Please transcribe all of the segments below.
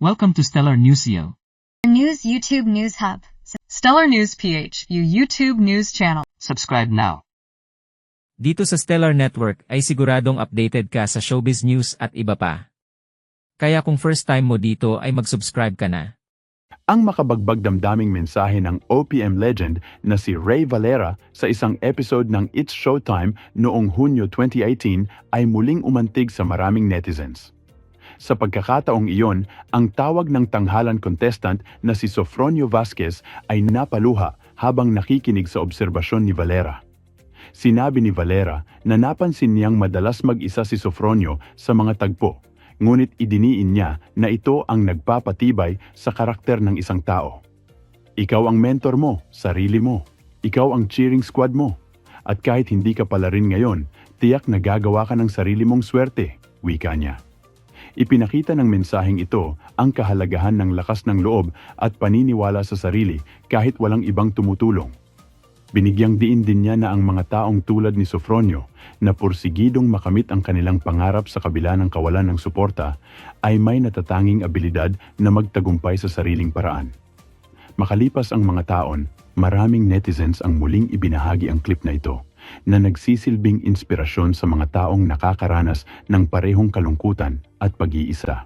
Welcome to Stellar Newsio. News YouTube News Hub. Stellar News PH, you YouTube news channel. Subscribe now. Dito sa Stellar Network ay siguradong updated ka sa showbiz news at iba pa. Kaya kung first time mo dito ay mag-subscribe ka na. Ang makabagbag damdaming mensahe ng OPM legend na si Ray Valera sa isang episode ng It's Showtime noong Hunyo 2018 ay muling umantig sa maraming netizens. Sa pagkakataong iyon, ang tawag ng tanghalan contestant na si Sofronio Vasquez ay napaluha habang nakikinig sa obserbasyon ni Valera. Sinabi ni Valera na napansin niyang madalas mag-isa si Sofronio sa mga tagpo, ngunit idiniin niya na ito ang nagpapatibay sa karakter ng isang tao. Ikaw ang mentor mo, sarili mo. Ikaw ang cheering squad mo. At kahit hindi ka pala rin ngayon, tiyak na gagawa ka ng sarili mong swerte, wika niya. Ipinakita ng mensaheng ito ang kahalagahan ng lakas ng loob at paniniwala sa sarili kahit walang ibang tumutulong. Binigyang diin din niya na ang mga taong tulad ni Sofronio na pursigidong makamit ang kanilang pangarap sa kabila ng kawalan ng suporta ay may natatanging abilidad na magtagumpay sa sariling paraan. Makalipas ang mga taon, maraming netizens ang muling ibinahagi ang clip na ito na nagsisilbing inspirasyon sa mga taong nakakaranas ng parehong kalungkutan at pag-iisa.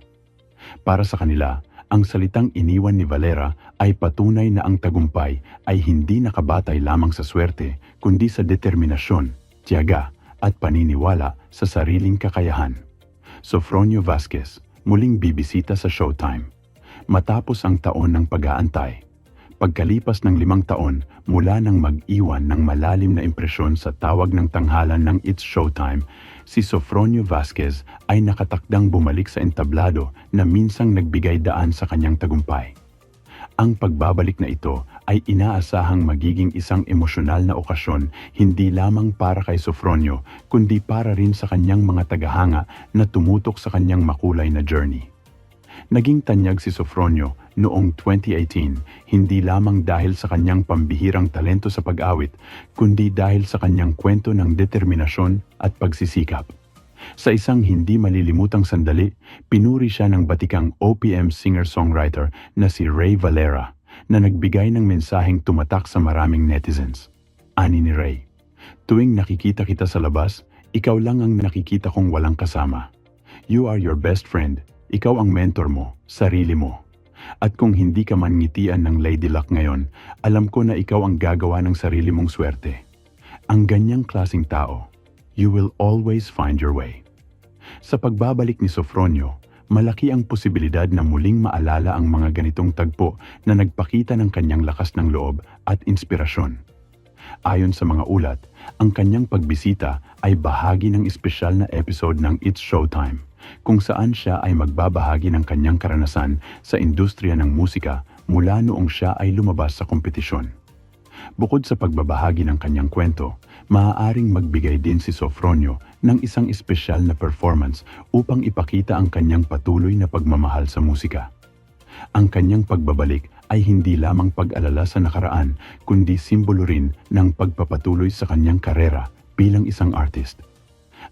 Para sa kanila, ang salitang iniwan ni Valera ay patunay na ang tagumpay ay hindi nakabatay lamang sa swerte, kundi sa determinasyon, tiyaga, at paniniwala sa sariling kakayahan. Sofronio Vasquez, muling bibisita sa Showtime. Matapos ang taon ng pag-aantay, Pagkalipas ng limang taon mula nang mag-iwan ng malalim na impresyon sa tawag ng tanghalan ng It's Showtime, si Sofronio Vasquez ay nakatakdang bumalik sa entablado na minsang nagbigay daan sa kanyang tagumpay. Ang pagbabalik na ito ay inaasahang magiging isang emosyonal na okasyon hindi lamang para kay Sofronio kundi para rin sa kanyang mga tagahanga na tumutok sa kanyang makulay na journey. Naging tanyag si Sofronio noong 2018 hindi lamang dahil sa kanyang pambihirang talento sa pag-awit, kundi dahil sa kanyang kwento ng determinasyon at pagsisikap. Sa isang hindi malilimutang sandali, pinuri siya ng batikang OPM singer-songwriter na si Ray Valera na nagbigay ng mensaheng tumatak sa maraming netizens. Ani ni Ray, Tuwing nakikita kita sa labas, ikaw lang ang nakikita kong walang kasama. You are your best friend. Ikaw ang mentor mo, sarili mo. At kung hindi ka man ngitian ng Lady Luck ngayon, alam ko na ikaw ang gagawa ng sarili mong swerte. Ang ganyang klasing tao, you will always find your way. Sa pagbabalik ni Sofronio, malaki ang posibilidad na muling maalala ang mga ganitong tagpo na nagpakita ng kanyang lakas ng loob at inspirasyon. Ayon sa mga ulat, ang kanyang pagbisita ay bahagi ng espesyal na episode ng It's Showtime, kung saan siya ay magbabahagi ng kanyang karanasan sa industriya ng musika mula noong siya ay lumabas sa kompetisyon. Bukod sa pagbabahagi ng kanyang kwento, maaaring magbigay din si Sofronio ng isang espesyal na performance upang ipakita ang kanyang patuloy na pagmamahal sa musika. Ang kanyang pagbabalik ay hindi lamang pag-alala sa nakaraan, kundi simbolo rin ng pagpapatuloy sa kanyang karera bilang isang artist.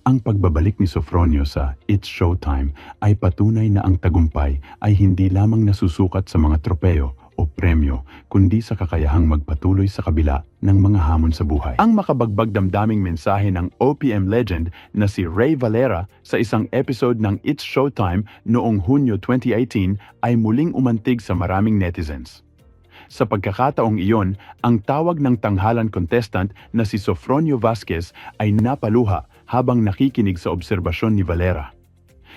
Ang pagbabalik ni Sofronio sa It's Showtime ay patunay na ang tagumpay ay hindi lamang nasusukat sa mga tropeo o premyo, kundi sa kakayahang magpatuloy sa kabila ng mga hamon sa buhay. Ang makabagbag damdaming mensahe ng OPM legend na si Ray Valera sa isang episode ng It's Showtime noong Hunyo 2018 ay muling umantig sa maraming netizens. Sa pagkakataong iyon, ang tawag ng tanghalan contestant na si Sofronio Vasquez ay napaluha habang nakikinig sa obserbasyon ni Valera.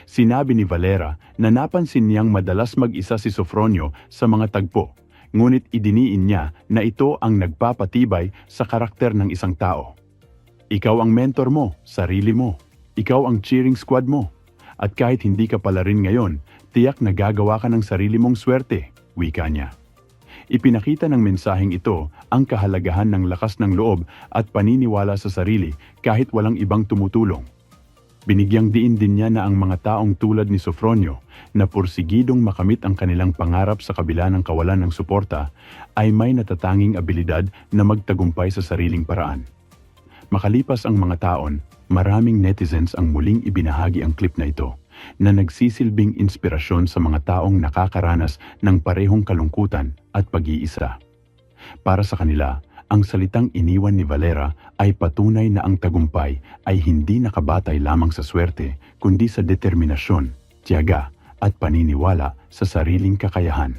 Sinabi ni Valera na napansin niyang madalas mag-isa si Sofronio sa mga tagpo, ngunit idiniin niya na ito ang nagpapatibay sa karakter ng isang tao. Ikaw ang mentor mo, sarili mo. Ikaw ang cheering squad mo. At kahit hindi ka pala rin ngayon, tiyak na gagawa ka ng sarili mong swerte, wika niya. Ipinakita ng mensaheng ito ang kahalagahan ng lakas ng loob at paniniwala sa sarili kahit walang ibang tumutulong. Binigyang diin din niya na ang mga taong tulad ni Sofronio na pursigidong makamit ang kanilang pangarap sa kabila ng kawalan ng suporta ay may natatanging abilidad na magtagumpay sa sariling paraan. Makalipas ang mga taon, maraming netizens ang muling ibinahagi ang clip na ito na nagsisilbing inspirasyon sa mga taong nakakaranas ng parehong kalungkutan at pag-iisa. Para sa kanila, ang salitang iniwan ni Valera ay patunay na ang tagumpay ay hindi nakabatay lamang sa swerte, kundi sa determinasyon, tiyaga, at paniniwala sa sariling kakayahan.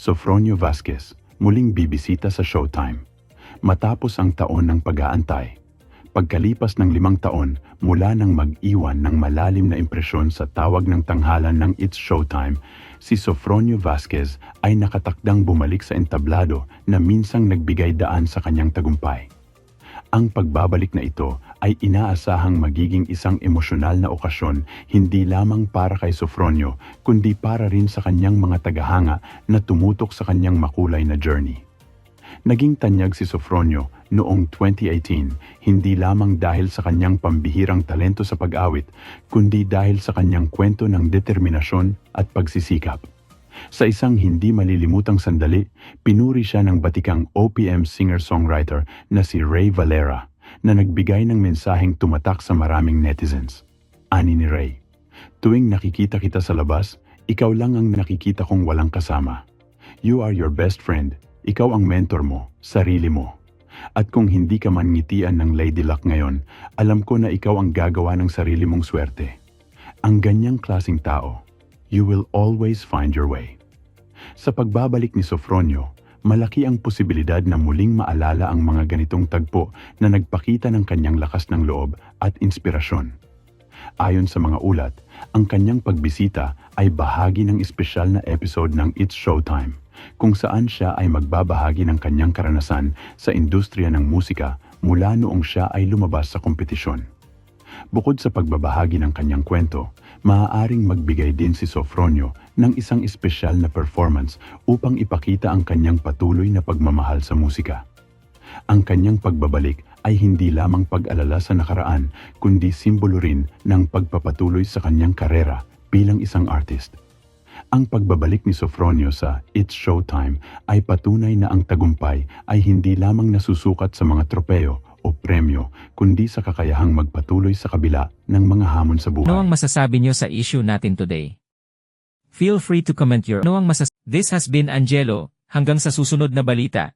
Sofronio Vasquez, muling bibisita sa Showtime. Matapos ang taon ng pag-aantay. Pagkalipas ng limang taon mula nang mag-iwan ng malalim na impresyon sa tawag ng tanghalan ng It's Showtime, si Sofronio Vasquez ay nakatakdang bumalik sa entablado na minsang nagbigay daan sa kanyang tagumpay. Ang pagbabalik na ito ay inaasahang magiging isang emosyonal na okasyon hindi lamang para kay Sofronio kundi para rin sa kanyang mga tagahanga na tumutok sa kanyang makulay na journey. Naging tanyag si Sofronio noong 2018 hindi lamang dahil sa kanyang pambihirang talento sa pag-awit kundi dahil sa kanyang kwento ng determinasyon at pagsisikap. Sa isang hindi malilimutang sandali, pinuri siya ng batikang OPM singer-songwriter na si Ray Valera na nagbigay ng mensaheng tumatak sa maraming netizens. Ani ni Ray, Tuwing nakikita kita sa labas, ikaw lang ang nakikita kong walang kasama. You are your best friend. Ikaw ang mentor mo, sarili mo. At kung hindi ka man ngitian ng Lady Luck ngayon, alam ko na ikaw ang gagawa ng sarili mong swerte. Ang ganyang klasing tao, you will always find your way. Sa pagbabalik ni Sofronio, malaki ang posibilidad na muling maalala ang mga ganitong tagpo na nagpakita ng kanyang lakas ng loob at inspirasyon. Ayon sa mga ulat, ang kanyang pagbisita ay bahagi ng espesyal na episode ng It's Showtime, kung saan siya ay magbabahagi ng kanyang karanasan sa industriya ng musika mula noong siya ay lumabas sa kompetisyon. Bukod sa pagbabahagi ng kanyang kwento, maaaring magbigay din si Sofronio ng isang espesyal na performance upang ipakita ang kanyang patuloy na pagmamahal sa musika. Ang kanyang pagbabalik ay hindi lamang pag-alala sa nakaraan, kundi simbolo rin ng pagpapatuloy sa kanyang karera bilang isang artist. Ang pagbabalik ni Sofronio sa It's Showtime ay patunay na ang tagumpay ay hindi lamang nasusukat sa mga tropeo o premyo, kundi sa kakayahang magpatuloy sa kabila ng mga hamon sa buhay. Ano ang masasabi nyo sa issue natin today? Feel free to comment your ano ang masas... This has been Angelo, hanggang sa susunod na balita.